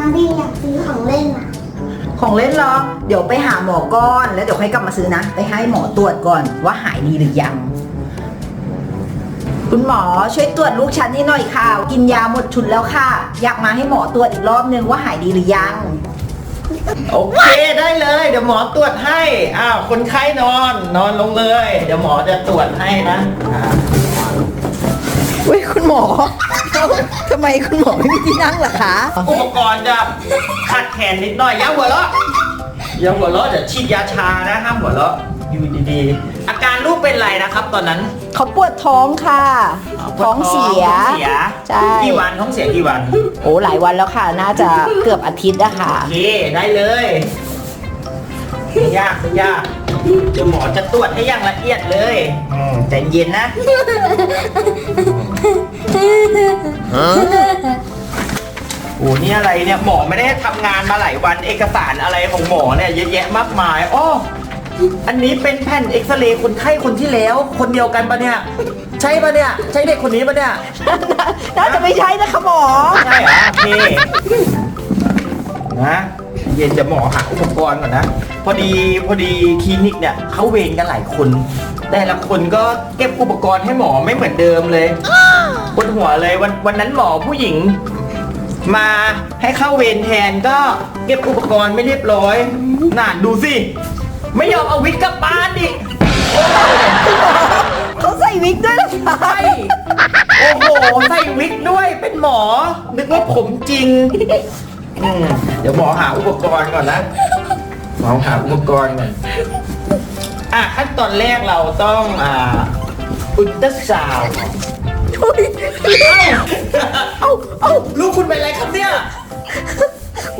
มาดีอยากซื้อของเล่นอะของเล่นเหรอ เดี๋ยวไปหาหมอก่อน แล้วเดี๋ยวค่อยกลับมาซื้อนะ ไปให้หมอตรวจก่อนว่าหายดีหรือยัง คุณหมอช่วยตรวจลูกฉันให้หน่อยค่ะ กินยาหมดชุดแล้วค่ะ อยากมาให้หมอตรวจอีกรอบนึงว่าหายดีหรือยัง โอเคได้เลย เดี๋ยวหมอตรวจให้ อ้าวคนไข้นอน นอนลงเลย เดี๋ยวหมอจะตรวจให้นะอ่า เว้ยคุณหมอทำไมคุณหมอไม่มีที่นั่งล่ะคะ อุปกรณ์จะขัดแขนนิดหน่อยอย่าหัวเราะอย่าหัวเราะเดี๋ยวฉีดยาชานะห้ามหัวเราะอยู่ดีๆ อาการลูกเป็นไรนะครับ ตอนนั้นเขาปวดท้องค่ะ ท้องเสีย ท้องเสียใช่ กี่วันท้องเสียกี่วันโอ้หลายวันแล้วค่ะ น่าจะเกือบอาทิตย์อะค่ะโอเคได้เลยไม่ยากไม่ยาก เดี๋ยวหมอจะตรวจให้อย่างละเอียดเลยอืมใจเย็นนะโอ้นี่อะไรเนี่ยหมอไม่ได้ทำงานมาหลายวันเอกสารอะไรของหมอเนี่ยเยอะแยะมากมายอ้ออันนี้เป็นแผ่นเอ็กซเรย์คนไข้คนที่แล้ว คนเดียวกันปะเนี่ย ใช่ปะเนี่ย ใช่เด็กคนนี้ปะเนี่ย น่าจะไม่ใช่นะคะหมอ ใช่เหรอโอเคนะ เย็นจะหมอหาอุปกรณ์ก่อนนะ พอดีพอดีคลินิกเนี่ยเขาเวรกันหลายคน แต่ละคนก็เก็บอุปกรณ์ให้หมอไม่เหมือนเดิมเลยปวดหัวเลยวันวันนั้นหมอผู้หญิง มาให้เข้าเวรแทนก็เก็บอุปกรณ์ไม่เรียบร้อยน่าดูสิไม่ยอมเอาวิกกลับบ้านดิเขาใส่วิกด้วยนะคะใช่โอ้โหใส่วิกด้วยเป็นหมอ นึกว่าผมจริง อืมเดี๋ยวหมอหาอุปกรณ์ก่อนนะหมอหาอุปกรณ์ก่อนอะขั้นตอนแรกเราต้องอ่าอุลตราซาวด์เอ้าเอ้าลูกคุณเป็นอะไรครับเนี่ย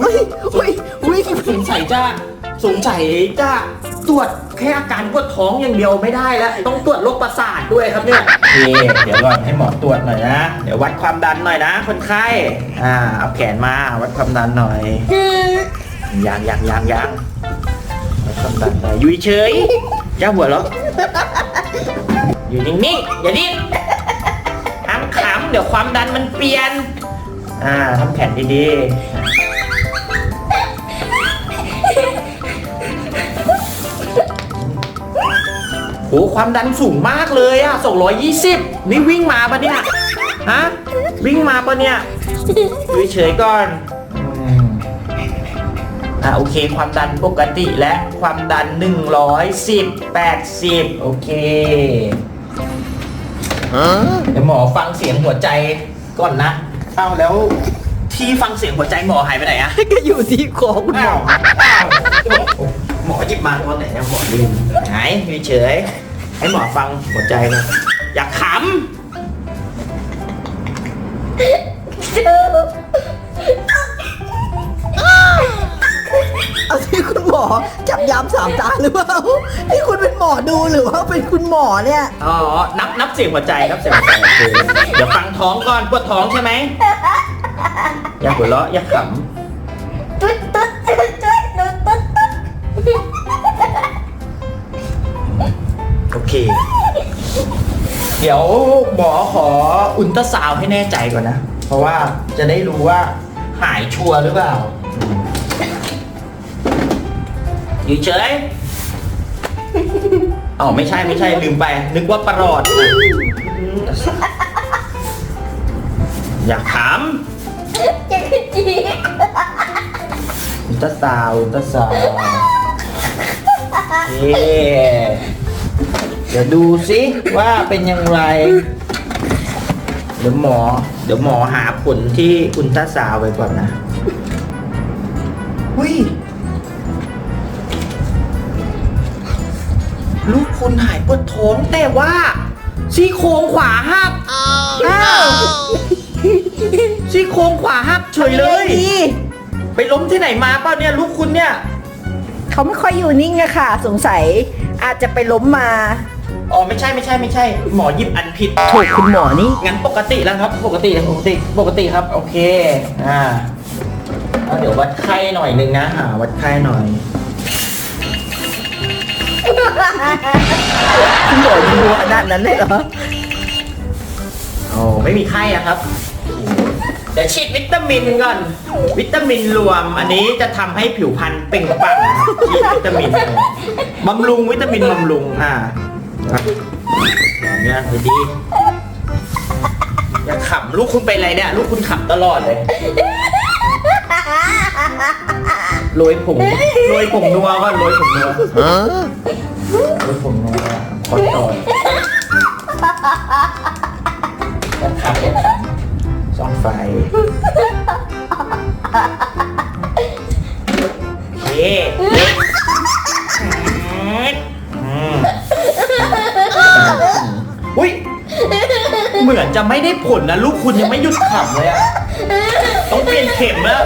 อุ้ยอุ้ยอุ้ยสงสัยจะสงสัยจะตรวจแค่อาการปวดท้องอย่างเดียวไม่ได้แล้ว ต้องตรวจโรคประสาทด้วยครับเนี่ยโอเคเดี๋ยวก่อนให้หมอตรวจหน่อยนะ เดี๋ยววัดความดันหน่อยนะ คนไข้ อ่า เอาแขนมาวัดความดันหน่อยยังยังยังยังวัดความดันหน่อยอยู่เฉยๆอย่าหัวเราะอยู่นิ่งๆ อย่าดิ้นห้ามขำเดี๋ยวความดันมันเปลี่ยน อ่าทำแขนดีๆ โหความดันสูงมากเลยอะ220 นี่วิ่งมาปะเนี่ย ฮะ วิ่งมาปะเนี่ยอยู่เฉยๆก่อนอืมอะโอเค ความดันปกติและความดัน 110 80 โอเคเดี๋ยวหมอฟังเสียงหัวใจก่อนนะ เอาแล้วที่ฟังเสียงหัวใจหมอหายไปไหนอะก็อยู่ที่คอคุณหมออ้าว หมอหยิบมาตอนไหนอะหมอลืมหายเฉยๆให้หมอฟังหัวใจเลยอยากขเอาที่คุณหมอจับยามสามตาหรือเปล่าที่คุณเป็นหมอดูหรือว่าเป็นคุณหมอเนี่ยำอ๋อนับนับเสียงหัวใจนับเสียงหัวใจโอเคเดี๋ยวฟังท้องก่อนปวดท้องใช่ไหมอย่าหัวเราะอย่าขตุ๊ เค เดี๋ยวหมอขออุลตราซาวด์ให้แน่ใจก่อนนะ เพราะว่าจะได้รู้ว่าหายชัวร์หรือเปล่าอืมอยู่เฉยอ๋อไม่ใช่ไม่ใช่ลืมไป นึกว่าประหลอด อยากถามจะขึ้นจีอุลตราซาวด์อุลตราซาวด์โอเค เดี๋ยวดูสิว่าเป็นอย่างไร เดี๋ยวหมอ เดี๋ยวหมอหาผลที่อุลตราซาวด์ไว้ก่อนนะหุ้ยลูกคุณหายปวดท้องแต่ว่าซี่โครงขวาหักอ้าวซี่โครงขวาหักเฉยเลย ดีไปล้มที่ไหนมาเปล่าเนี่ยลูกคุณเนี่ย เขาไม่ค่อยอยู่นิ่งอะค่ะ สงสัยอาจจะไปล้มมา อ๋อไม่ใช่ไม่ใช่ไม่ใช่ หมอหยิบอันผิด ถูกคุณหมอนี่ งั้นปกติแล้วครับ ปกติปกติปกติครับ โอเค อ่าเอาเดี๋ยววัดไข้หน่อยหนึงนะอ่าวัดไข้หน่อยคุณหมอดูขนาดนั้นเลยเหรอโอ้ไม่มีไข้อะครับ เดี๋ยวฉีดวิตามินก่อน วิตามินรวม อันนี้จะทำให้ผิวพรรณเปล่งปลั่งฉีดวิตามินบำรุงวิตามินบำรุงอ่าครับอย่าง เงี้ยไปดีอย่าขำลูกคุณเป็นอะไรเนี่ย ลูกคุณขำตลอดเลยโรยผงโรยผงนัวก่อนโรยผงนัวโรยผงนัวคอนตอนอย่าขำอย่าขำส่องไฟโอเค จะไม่ได้ผลนะลูกคุณยังไม่หยุดขำเลยอะต้องเปลี่ยนเข็มแล้ว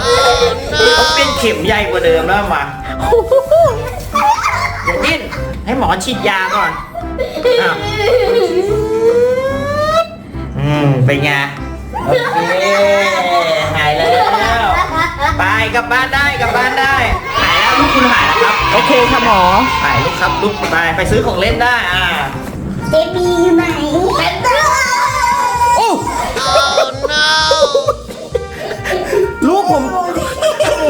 ต้องเปลี่ยนเข็มใหญ่กว่าเดิมแล้วมาอย่าดิ้นให้หมอฉีดยาก่อนอ้าวอืมเป็นไงโอเคหายแล้วไปกลับบ้านได้กลับบ้านได้หายแล้วลูกคุณหายแล้วครับโอเคค่ะหมอหายลูกครับลูกไปไปซื้อของเล่นได้อ่าเจบีไหมโอ้ ลูกผม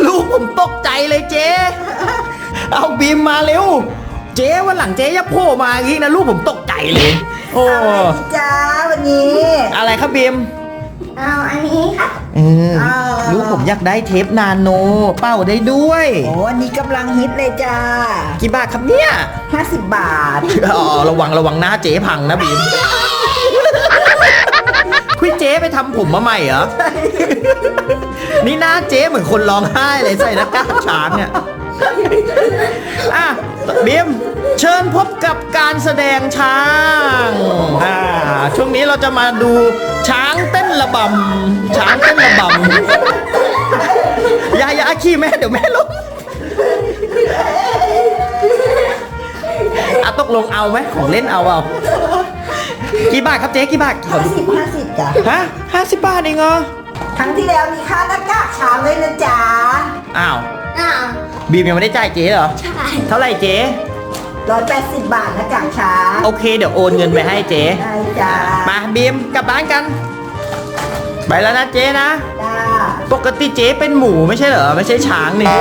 ลูกผมตกใจเลยเจ๊เอาบีมมาเร็ว เจ๊วันหลังเจ๊อย่าโผล่มาอย่างนี้นะลูกผมตกใจเลย โอ้จ้าวันนี้อะไรครับบีมเอาอันนี้ครับ เออลูกผมอยากได้เทปนาโน เป้าได้ด้วย โอ้อันนี้กำลังฮิตเลยจ้ากี่บาทครับเนี่ย 50 บาท อ๋อระวังระวังหน้าเจ๊พังนะบีม คุยเจ๊ไปทำผมมาใหม่เหรอ นี่หน้าเจ๊เหมือนคนร้องไห้เลยใส่หน้ากากช้างเนี่ยอะบีมเชิญพบกับการแสดงช้างอ่าช่วงนี้เราจะมาดูช้างเต้นระบำช้างเต้นระบำอย่าอย่าขี้แม่เดี๋ยวแม่ล้มอะตกลงเอาไหมของเล่นเอาเอา กี่บาทครับเจ๊กี่บาทขอดู50 50จ้ะฮะห้าสิบบาทเองเหรอครั้งที่แล้วมีค่าหน้ากากช้างด้วยนะจ๊ะอ้าวอ้าวบีมยังไม่ได้จ่ายเจ๊เหรอใช่เท่าไหร่เจ๊180บาทหน้ากากช้างโอเคเดี๋ยวโอนเงินไปให้เจ๊ได้จ้ามาบีมกลับบ้านกัน ไปแล้วนะเจ๊นะจ้าปกติเจ๊เป็นหมูไม่ใช่เหรอไม่ใช่ช้างนี่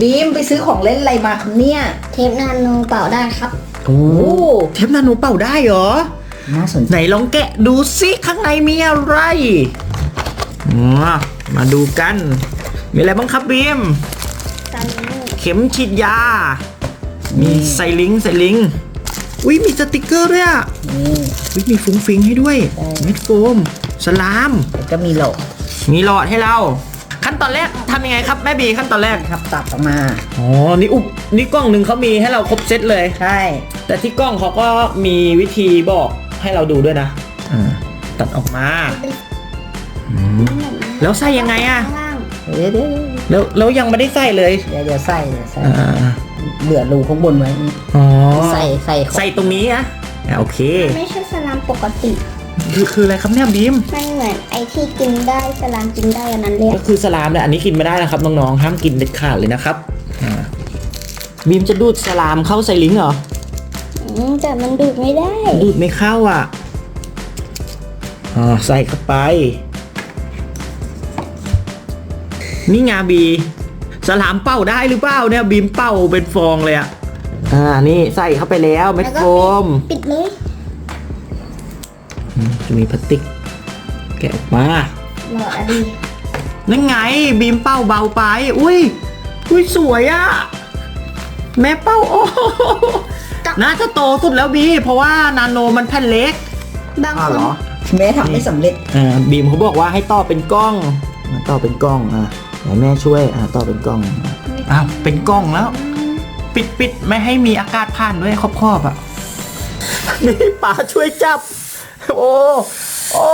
บีมไปซื้อของเล่นอะไรมาครับเนี่ย เทปนาโนเป่าได้ครับ โอ้เทปนาโนเป่าได้เหรอ น่าสนใจไหนลองแกะดูซิข้างในมีอะไรมามาดูกัน มีอะไรบ้างครับบีมตอนนี้เข็มฉีดยา มีไซลิงไซลิงอุ้ยมีสติกเกอร์ด้วยอะนี่ อุ๊ยมีฟุ้งฟิงให้ด้วยใช่เม็ดโฟม สลาม แล้วก็มีโหลมีหลอดให้เรา ขั้นตอนแรกทำยังไงครับแม่บีขั้นตอนแรกครับตัดออกมา อ๋อ นี่อุบนี่กล้องหนึ่งเขามีให้เราครบเซตเลย ใช่ แต่ที่กล้องเขาก็มีวิธีบอกให้เราดูด้วยนะอ่าตัดออกมาอืมแล้วใส่ยังไงอะข้างล่างเดี๋ยวเดี๋ยวแล้วแล้วยังไม่ได้ใส่เลยเดี๋ยวเดี๋ยวใส่เดี๋ยวใส่อ่าเหลือรูข้างบนไว้นี่อ๋อใส่ใส่ใส่ตรงนี้นะอ่าโอเค ไม่ใช่สลามปกติ คือคืออะไรครับเนี่ยบีมมันเหมือนไอที่กินได้สลามกินได้อันนั้นเรียก็กคือสลามเนี่ยอันนี้กินไม่ได้นะครับน้องๆห้ามกินเด็ดขาดเลยนะครับอ่าบีมจะดูดสลามเข้าใส่ลิงก์เหรออืม แต่มันดูดไม่ได้ ดูดไม่เข้าอะอ๋อใส่เข้าไป นี่งาบี สลามเป่าได้หรือเปล่าเนี่ยบีมเป่าเป็นฟองเลยอะ อ่า นี่ใส่เข้าไปแล้วเม็ดแล้วโฟก็มปิดเลยอืมจะมีพลาสติก แกะออกมาหลอดอะดีนั่นไงบีมเป้าเบาไป อุ้ย อุ้ยสวยอะแม่เป้าโอ้ โหน่าจะโตสุดแล้วบีเพราะว่านาโนมันแผ่นเล็กบางอ้าวคเหนรอแม่ทำไม่สำเร็จอ่าบีมเขาบอกว่าให้ต่อเป็นกล้องอ่าต่อเป็นกล้องอะไหนแม่ช่วยอ่าต่อเป็นกล้องอ้าวเป็นกล้องแล้ว ปิดปิดไม่ให้มีอากาศผ่านด้วยครอบครอบอะ นี่ป๋าช่วยจับ โอ้โอ้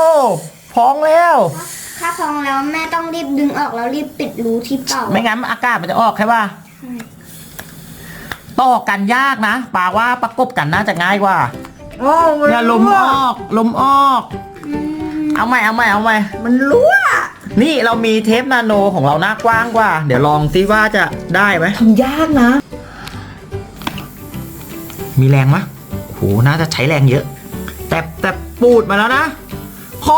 พองแล้ว ถ้าพองแล้วแม่ต้องรีบดึงออกแล้วรีบปิดรูที่เป่าไม่งั้นอากาศมันจะออกใช่ป่ะ ต่อกันยากนะปาว่าประกบกันน่าจะง่ายกว่าโอ้เนี่ยลมออก ลมออก เอาใหม่เอาใหม่เอาใหม่มันรั่วนี่เรามีเทปนาโนของเราหน้ากว้างกว่า เดี๋ยวลองซิว่าจะได้ไหมทำยากนะ มีแรงมะโหน่าจะใช้แรงเยอะ แต่แต่ปูดมาแล้วนะโอ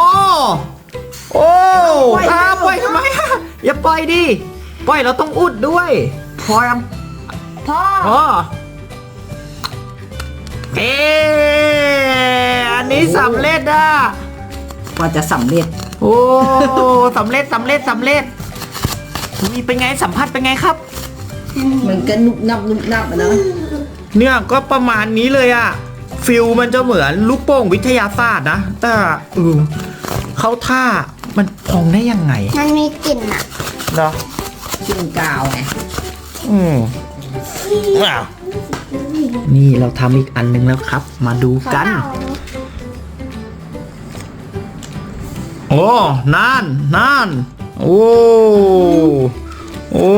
โอ้ปล่อยอ่าแล้วปล่อยทำไมอะอย่าปล่อยดิปล่อยเราต้องอุดด้วย พอยัง พ่ออ๋อเอ๊ะอันนี้สำเร็จอะกว่าจะสำเร็จ โอ้สำเร็จสำเร็จสำเร็จนี่เป็นไงสัมผัสเป็นไงครับ มันก็นุบนับนุบนับอะเนอะเนี่ยก็ประมาณนี้เลยอะฟิลมันจะเหมือนลูกโป่งวิทยาศาสตร์นะ แต่เออเขาท่ามันพองได้ยังไง มันมีกลิ่นอะเนาะกินกาวไงอืม ว้าวนี่เราทำอีกอันหนึงแล้วครับ มาดูกัน โอ้นั่นนั่นโอ้โอ้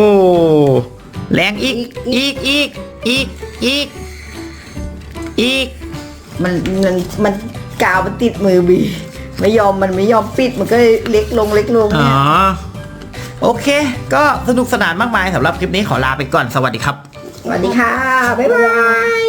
แรงอีกอีกอีกอีกอีกอีกมันมันมันกาวมันติดมือบี ไม่ยอมมันไม่ยอมปิดมันก็เลยเล็กลงเล็กลงอ๋อเนี่ยโอเค ก็สนุกสนานมากมายสำหรับคลิปนี้ขอลาไปก่อนสวัสดีครับ สวัสดีค่ะ บ๊ายบาย